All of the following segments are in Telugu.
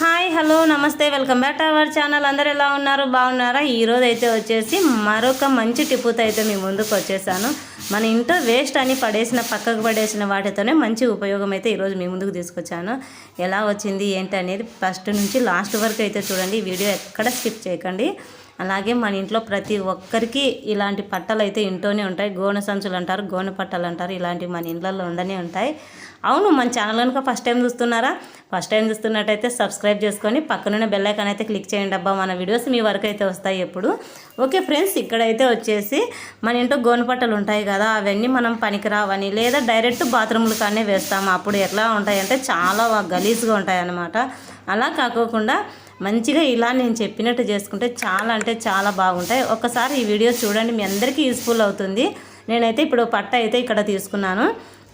హాయ్ హలో నమస్తే welcome back to our channel. అందరు ఎలా ఉన్నారు? బాగున్నారా? ఈరోజు అయితే వచ్చేసి మరొక మంచి టిప్పుతో అయితే మీ ముందుకు వచ్చేసాను. మన ఇంట్లో వేస్ట్ అని పడేసిన పక్కకు పడేసిన వాటితోనే మంచి ఉపయోగం అయితే ఈరోజు మీ ముందుకు తీసుకొచ్చాను. ఎలా వచ్చింది ఏంటి అనేది ఫస్ట్ నుంచి లాస్ట్ వరకు అయితే చూడండి. వీడియో ఎక్కడ స్కిప్ చేయకండి. అలాగే మన ఇంట్లో ప్రతి ఒక్కరికి ఇలాంటి పట్టలు అయితే ఇంట్లోనే ఉంటాయి. గోనె సంచులు అంటారు గోనె పట్టలు అంటారు. ఇలాంటివి మన ఇళ్ళల్లో ఉండనే ఉంటాయి. అవును మన ఛానల్ కనుక ఫస్ట్ టైం చూస్తున్నారా? ఫస్ట్ టైం చూస్తున్నట్టయితే సబ్స్క్రైబ్ చేసుకొని పక్కనున్న బెల్ అయితే క్లిక్ చేయండి అబ్బా. మన వీడియోస్ మీ వరకు అయితే వస్తాయి ఎప్పుడు. ఓకే ఫ్రెండ్స్ ఇక్కడైతే వచ్చేసి మన ఇంట్లో గోనె పట్టలు ఉంటాయి కదా అవన్నీ మనం పనికిరావని లేదా డైరెక్ట్ బాత్రూములు కానీ వేస్తాము అప్పుడు ఎట్లా ఉంటాయంటే చాలా గలీజ్గా ఉంటాయి అన్నమాట అలా కాకోకుండా మంచిగా ఇలా నేను చెప్పినట్టు చేసుకుంటే చాలా అంటే చాలా బాగుంటాయి. ఒకసారి ఈ వీడియో చూడండి మీ అందరికీ యూస్ఫుల్ అవుతుంది. నేనైతే ఇప్పుడు పట్ట అయితే ఇక్కడ తీసుకున్నాను.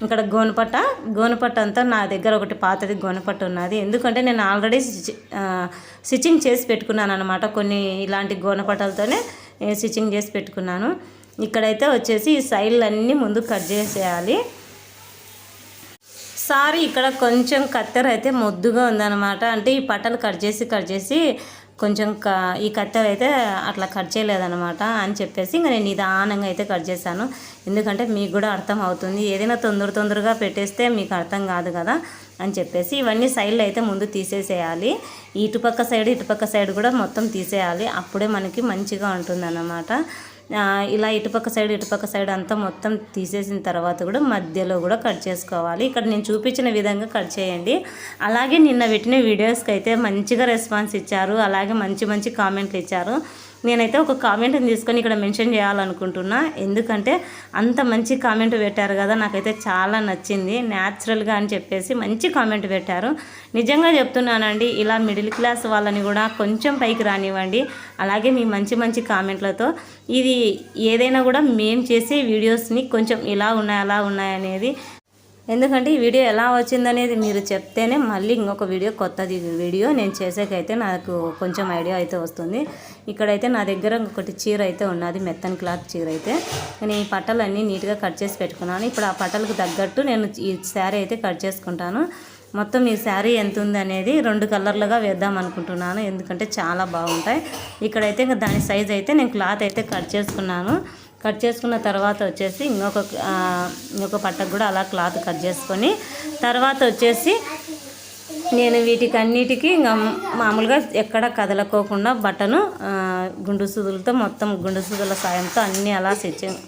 ఇక్కడ గోనుపట్ట గోనుపట్ట అంతా నా దగ్గర ఒకటి పాతది గోనుపట్ట ఉన్నది. ఎందుకంటే నేను ఆల్రెడీ స్టిచ్చింగ్ చేసి పెట్టుకున్నాను అనమాట కొన్ని ఇలాంటి గోనపట్టలతోనే స్టిచ్చింగ్ చేసి పెట్టుకున్నాను. ఇక్కడైతే వచ్చేసి ఈ సైడ్లన్నీ ముందు కట్ చేసేయాలి. సారీ ఇక్కడ కొంచెం కత్తెర అయితే మొద్దుగా ఉందన్నమాట. అంటే ఈ పట్టలు కట్ చేసి కట్ చేసి కొంచెం క ఈ కత్తెర అయితే అట్లా కట్ చేయలేదనమాట అని చెప్పేసి ఇంకా నేను నిదానంగా అయితే కట్ చేశాను. ఎందుకంటే మీకు కూడా అర్థం అవుతుంది. ఏదైనా తొందర తొందరగా పెట్టేస్తే మీకు అర్థం కాదు కదా అని చెప్పేసి ఇవన్నీ సైడ్లు అయితే ముందు తీసేసేయాలి. ఇటుపక్క సైడ్ ఇటుపక్క సైడ్ కూడా మొత్తం తీసేయాలి. అప్పుడే మనకి మంచిగా ఉంటుందన్నమాట. ఇలా ఇటుపక్క సైడ్ ఇటుపక్క సైడ్ అంతా మొత్తం తీసేసిన తర్వాత కూడా మధ్యలో కూడా కట్ చేసుకోవాలి. ఇక్కడ నేను చూపించిన విధంగా కట్ చేయండి. అలాగే నిన్న పెట్టిన వీడియోస్కి అయితే మంచిగా రెస్పాన్స్ ఇచ్చారు. అలాగే మంచి మంచి కామెంట్లు ఇచ్చారు. నేనైతే ఒక కామెంట్ని తీసుకొని ఇక్కడ మెన్షన్ చేయాలనుకుంటున్నా. ఎందుకంటే అంత మంచి కామెంట్ పెట్టారు కదా నాకైతే చాలా నచ్చింది. న్యాచురల్గా అని చెప్పేసి మంచి కామెంట్ పెట్టారు. నిజంగా చెప్తున్నానండి ఇలా మిడిల్ క్లాస్ వాళ్ళని కూడా కొంచెం పైకి రానివ్వండి. అలాగే మీ మంచి మంచి కామెంట్లతో ఇది ఏదైనా కూడా మేము చేసే వీడియోస్ని కొంచెం ఇలా ఉన్నాయి అలా ఉన్నాయనేది ఎందుకంటే ఈ వీడియో ఎలా వచ్చిందనేది మీరు చెప్తేనే మళ్ళీ ఇంకొక వీడియో కొత్తది వీడియో నేను చేసేకైతే నాకు కొంచెం ఐడియా అయితే వస్తుంది. ఇక్కడైతే నా దగ్గర ఒకటి చీర అయితే ఉన్నది మెత్తని క్లాత్ చీర అయితే. నేను ఈ పట్టలన్నీ నీట్గా కట్ చేసి పెట్టుకున్నాను. ఇప్పుడు ఆ పట్టలకు తగ్గట్టు నేను ఈ శారీ అయితే కట్ చేసుకుంటాను. మొత్తం ఈ శారీ ఎంత ఉంది అనేది రెండు కలర్లుగా వేద్దాం అనుకుంటున్నాను. ఎందుకంటే చాలా బాగుంటాయి. ఇక్కడైతే ఇంకా దాని సైజ్ అయితే నేను క్లాత్ అయితే కట్ చేసుకున్నాను. కట్ చేసుకున్న తర్వాత వచ్చేసి ఇంకొక ఇంకొక పట్టకు కూడా అలా క్లాత్ కట్ చేసుకొని తర్వాత వచ్చేసి నేను వీటికి అన్నిటికీ ఇంకా మామూలుగా ఎక్కడ కదలకోకుండా బట్టను గుండు సూదులతో మొత్తం గుండు సూదుల సాయంతో అన్నీ అలా స్టిచ్చింగ్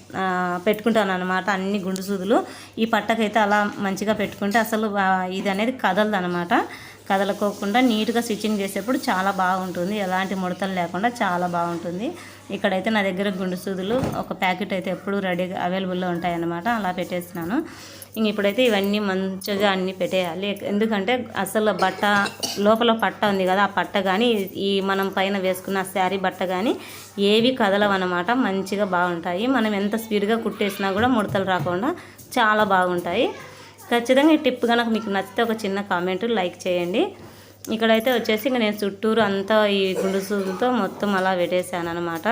పెట్టుకుంటాను అనమాట అన్ని గుండు సూదులు ఈ పట్టకైతే అలా మంచిగా పెట్టుకుంటే అసలు ఇది అనేది కదలదు అనమాట కదలకోకుండా నీట్గా స్టిచ్చింగ్ చేసేప్పుడు చాలా బాగుంటుంది. ఎలాంటి ముడతలు లేకుండా చాలా బాగుంటుంది. ఇక్కడైతే నా దగ్గర గుండు సూదులు ఒక ప్యాకెట్ అయితే ఎప్పుడు రెడీగా అవైలబుల్లో ఉంటాయన్నమాట. అలా పెట్టేస్తున్నాను. ఇంక ఇప్పుడైతే ఇవన్నీ మంచిగా అన్నీ పెట్టేయాలి. ఎందుకంటే అసలు బట్ట లోపల పట్ట ఉంది కదా ఆ పట్ట కానీ ఈ మనం పైన వేసుకున్న శారీ బట్ట కానీ ఏవి కదలవన్నమాట. మంచిగా బాగుంటాయి. మనం ఎంత స్పీడ్గా కుట్టేసినా కూడా ముడతలు రాకుండా చాలా బాగుంటాయి. ఖచ్చితంగా ఈ టిప్ కనుక మీకు నచ్చితే ఒక చిన్న కామెంట్ లైక్ చేయండి. ఇక్కడైతే వచ్చేసి ఇంక నేను చుట్టూరు అంతా ఈ గుండు మొత్తం అలా పెట్టేశాను అనమాట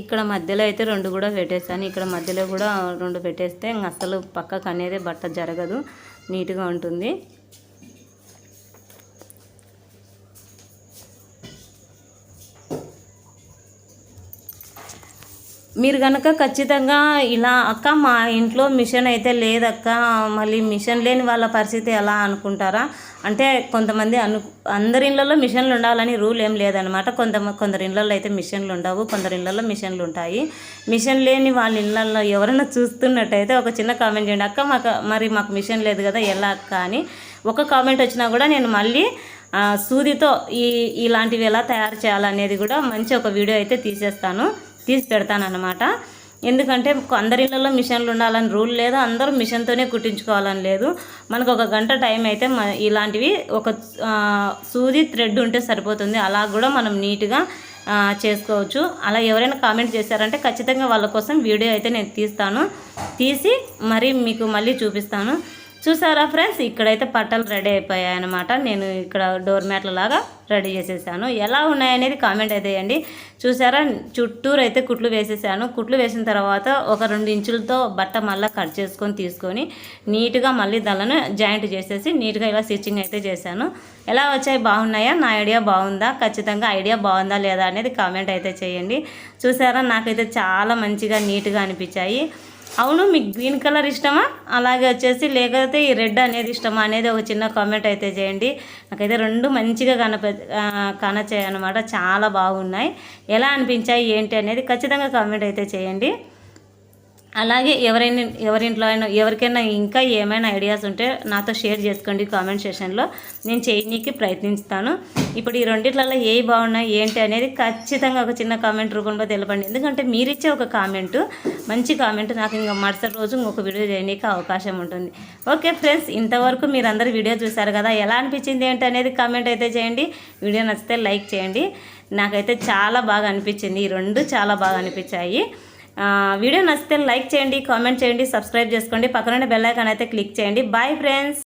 ఇక్కడ మధ్యలో అయితే రెండు కూడా పెట్టేస్తాను ఇక్కడ మధ్యలో కూడా రెండు పెట్టేస్తే ఇంక అసలు పక్కకు అనేది బట్ట జరగదు. నీట్గా ఉంటుంది. మీరు కనుక ఖచ్చితంగా ఇలా అక్క మా ఇంట్లో మిషన్ అయితే లేదక్క మళ్ళీ మిషన్ లేని వాళ్ళ పరిస్థితి ఎలా అనుకుంటారా? అంటే కొంతమంది అను అందరి ఇళ్ళల్లో మిషన్లు ఉండాలని రూల్ ఏం లేదనమాట కొంత కొందరి ఇళ్ళల్లో అయితే మిషన్లు ఉండవు కొందరి ఇళ్ళల్లో మిషన్లు ఉంటాయి. మిషన్ లేని వాళ్ళ ఇళ్ళల్లో ఎవరైనా చూస్తున్నట్టయితే ఒక చిన్న కామెంట్ చేయండి. అక్క మాకు మరి మాకు మిషన్ లేదు కదా ఎలా అక్క అని ఒక కామెంట్ వచ్చినా కూడా నేను మళ్ళీ సూదితో ఈ ఇలాంటివి ఎలా తయారు చేయాలనేది కూడా మంచి ఒక వీడియో అయితే తీసేస్తాను. తీసి పెడతానన్నమాట ఎందుకంటే అందరి ఇళ్ళల్లో మిషన్లు ఉండాలని రూల్ లేదు అందరూ మిషన్తోనే కుట్టించుకోవాలని లేదు. మనకు ఒక గంట టైం అయితే మ- ఇలాంటివి ఒక సూది థ్రెడ్ ఉంటే సరిపోతుంది. అలా కూడా మనం నీట్గా చేసుకోవచ్చు. అలా ఎవరైనా కామెంట్ చేశారంటే ఖచ్చితంగా వాళ్ళ కోసం వీడియో అయితే నేను తీస్తాను. తీసి మరి మీకు మళ్ళీ చూపిస్తాను. చూసారా ఫ్రెండ్స్? ఇక్కడైతే పట్టలు రెడీ అయిపోయాయి అనమాట నేను ఇక్కడ డోర్ మ్యాట్ల లాగా రెడీ చేసేసాను. ఎలా ఉన్నాయనేది కామెంట్ అయితే వేయండి చూసారా? చుట్టూరు అయితే కుట్లు వేసేసాను. కుట్లు వేసిన తర్వాత ఒక రెండు ఇంచులతో బట్ట మళ్ళీ కట్ చేసుకొని తీసుకొని నీట్గా మళ్ళీ దానిని జాయింట్ చేసేసి నీట్గా ఇలా స్టిచ్చింగ్ అయితే చేశాను. ఎలా వచ్చాయి? బాగున్నాయా? నా ఐడియా బాగుందా? ఖచ్చితంగా ఐడియా బాగుందా లేదా అనేది కామెంట్ అయితే చేయండి. చూసారా? నాకైతే చాలా మంచిగా నీట్గా అనిపించాయి. అవును మీకు గ్రీన్ కలర్ ఇష్టమా? అలాగే వచ్చేసి లేకపోతే ఈ రెడ్ అనేది ఇష్టమా అనేది ఒక చిన్న కామెంట్ అయితే చేయండి. నాకైతే రెండు మంచిగా కనప కనచాయి అనమాట చాలా బాగున్నాయి. ఎలా అనిపించాయి ఏంటి అనేది ఖచ్చితంగా కామెంట్ అయితే చేయండి. అలాగే ఎవరైనా ఎవరింట్లో అయినా ఎవరికైనా ఇంకా ఏమైనా ఐడియాస్ ఉంటే నాతో షేర్ చేసుకోండి కామెంట్ సెషన్లో నేను చేయనీకి ప్రయత్నిస్తాను. ఇప్పుడు ఈ రెండిట్లలో ఏవి బాగున్నాయి ఏంటి అనేది ఖచ్చితంగా ఒక చిన్న కామెంట్ రూపంలో తెలపండి. ఎందుకంటే మీరిచ్చే ఒక కామెంట్ మంచి కామెంట్ నాకు ఇంకా మరుసటి రోజు ఇంకొక వీడియో చేయనీకి అవకాశం ఉంటుంది. ఓకే ఫ్రెండ్స్ ఇంతవరకు మీరందరూ వీడియో చూసారు కదా ఎలా అనిపించింది ఏంటి అనేది కామెంట్ అయితే చేయండి. వీడియో నచ్చితే లైక్ చేయండి. నాకైతే చాలా బాగా అనిపించింది. ఈ రెండు చాలా బాగా అనిపించాయి. వీడియో నచ్చితే లైక్ చేయండి కామెంట్ చేయండి సబ్స్క్రైబ్ చేసుకోండి. పక్కన బెల్ ఐకాన్ అయితే క్లిక్ చేయండి. Bye friends